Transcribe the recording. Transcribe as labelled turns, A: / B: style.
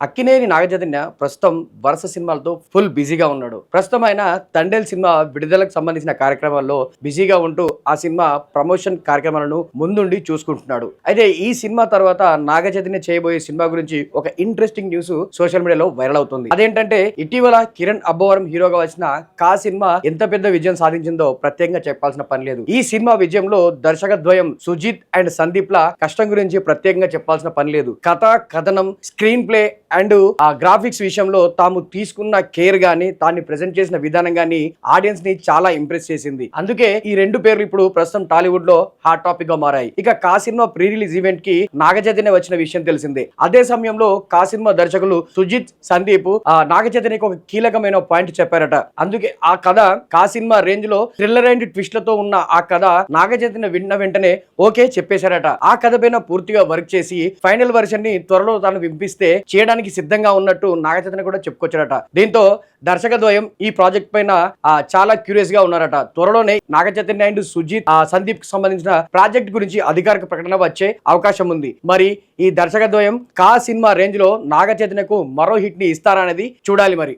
A: అక్కినేని నాగచైతన్య ప్రస్తుతం వరుస సినిమాలతో ఫుల్ బిజీగా ఉన్నాడు. ప్రస్తుతం ఆయన తండేల్ సినిమా విడుదలకు సంబంధించిన కార్యక్రమాల్లో బిజీగా ఉంటూ ఆ సినిమా ప్రమోషన్ కార్యక్రమాలను ముందుండి చూసుకుంటున్నాడు. అయితే ఈ సినిమా తర్వాత నాగచైతన్య చేయబోయే సినిమా గురించి ఒక ఇంట్రెస్టింగ్ న్యూస్ సోషల్ మీడియాలో వైరల్ అవుతుంది. అదేంటంటే ఇటీవల కిరణ్ అబ్బవరం హీరోగా వచ్చిన కా సినిమా ఎంత పెద్ద విజయం సాధించిందో ప్రత్యేకంగా చెప్పాల్సిన పని లేదు. ఈ సినిమా విజయంలో దర్శకద్వయం సుజిత్ అండ్ సందీప్ ల కష్టం గురించి ప్రత్యేకంగా చెప్పాల్సిన పని లేదు. కథ కథనం స్క్రీన్ ప్లే అండ్ ఆ గ్రాఫిక్స్ విషయంలో తాము తీసుకున్న కేర్ గాని తాన్ని ప్రెజెంట్ చేసిన విధానం గాని ఆడియన్స్ని చాలా ఇంప్రెస్ చేసింది. అందుకే ఈ రెండు పేర్లు ఇప్పుడు ప్రస్తుతం టాలీవుడ్లో హాట్ టాపిక్గా మారాయి. ఇక కా సినిమా ప్రీ రిలీజ్ ఈవెంట్కి నాగచైతన్య వచ్చిన విషయం తెలిసిందే. అదే సమయంలో కా సినిమా దర్శకులు సుజిత్ సందీప్ ఆ నాగచైతన్యకి ఒక కీలకమైన పాయింట్ చెప్పారట. అందుకే ఆ కథ కా సినిమా రేంజ్లో థ్రిల్లర్ అండ్ ట్విస్ట్లతో ఉన్న ఆ కథ నాగచైతన్య విన్న వెంటనే ఓకే చెప్పేశారట. ఆ కథ పైన పూర్తిగా వర్క్ చేసి ఫైనల్ వర్షన్ని త్వరలో తాను వినిపిస్తే చేయడానికి సిద్ధంగా ఉన్నట్టు నాగచైతన్య కూడా చెప్పుకొచ్చాడట. దీంతో దర్శక ద్వయం ఈ ప్రాజెక్ట్ పైన చాలా క్యూరియస్గా ఉన్నారట. త్వరలోనే నాగచైతన్య అండ్ సుజిత్ ఆ, సందీప్కు సంబంధించిన ప్రాజెక్ట్ గురించి అధికారిక ప్రకటన వచ్చే అవకాశం ఉంది. మరి ఈ దర్శకద్వయం కా సినిమా రేంజ్లో నాగచైతన్యకు మరో హిట్ని ఇస్తారా అనేది చూడాలి మరి.